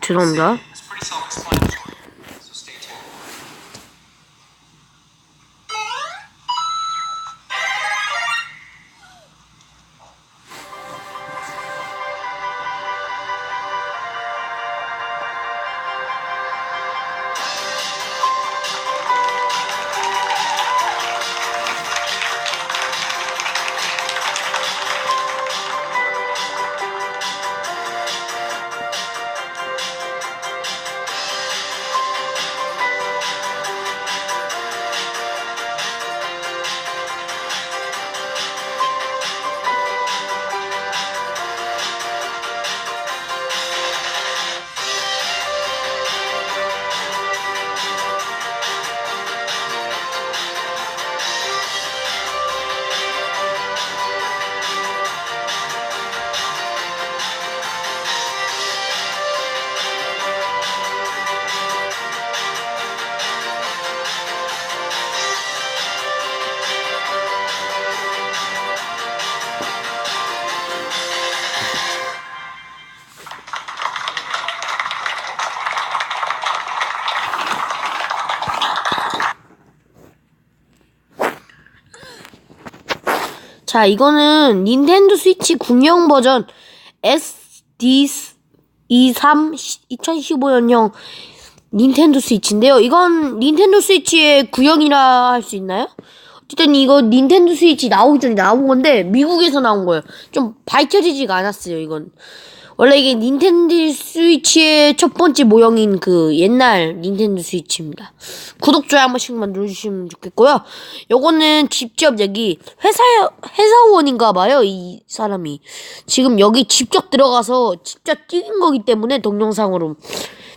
죄송합니다. 자, 이거는 닌텐도 스위치 군용 버전 SD23 2015년형 닌텐도 스위치인데요. 이건 닌텐도 스위치의 구형이라 할 수 있나요? 어쨌든 이거 닌텐도 스위치 나오기 전에 나온 건데 미국에서 나온 거예요. 좀 밝혀지지가 않았어요. 이건 원래 이게 닌텐도 스위치의 첫 번째 모형인 그 옛날 닌텐도 스위치입니다. 구독 좋아요 한 번씩만 눌러주시면 좋겠고요. 요거는 직접 여기 회사 회사원인가 봐요. 이 사람이 지금 여기 직접 들어가서 직접 찍은 거기 때문에 동영상으로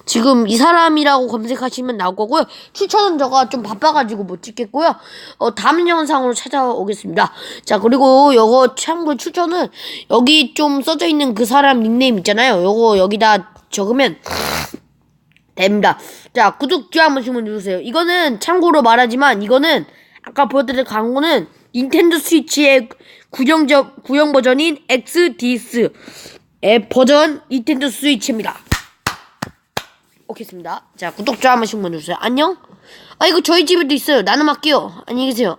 지금 이 사람이라고 검색하시면 나올 거고요. 추천은 저가 좀 바빠가지고 못 찍겠고요. 어, 다음 영상으로 찾아오겠습니다. 자, 그리고 요거 참고 추천은 여기 좀 써져 있는 그 사람 닉네임 있잖아요. 요거 여기다 적으면 됩니다. 자, 구독, 좋아요 한 번씩만 누르세요. 이거는 참고로 말하지만 이거는 아까 보여드린 광고는 닌텐도 스위치의 구형, 저, 구형 버전인 XDS의 버전 닌텐도 스위치입니다. 오케이습니다. 자, 구독, 좋아요 한 번씩만 누르세요. 안녕? 아, 이거 저희 집에도 있어요. 나눔 할게요. 안녕히 계세요.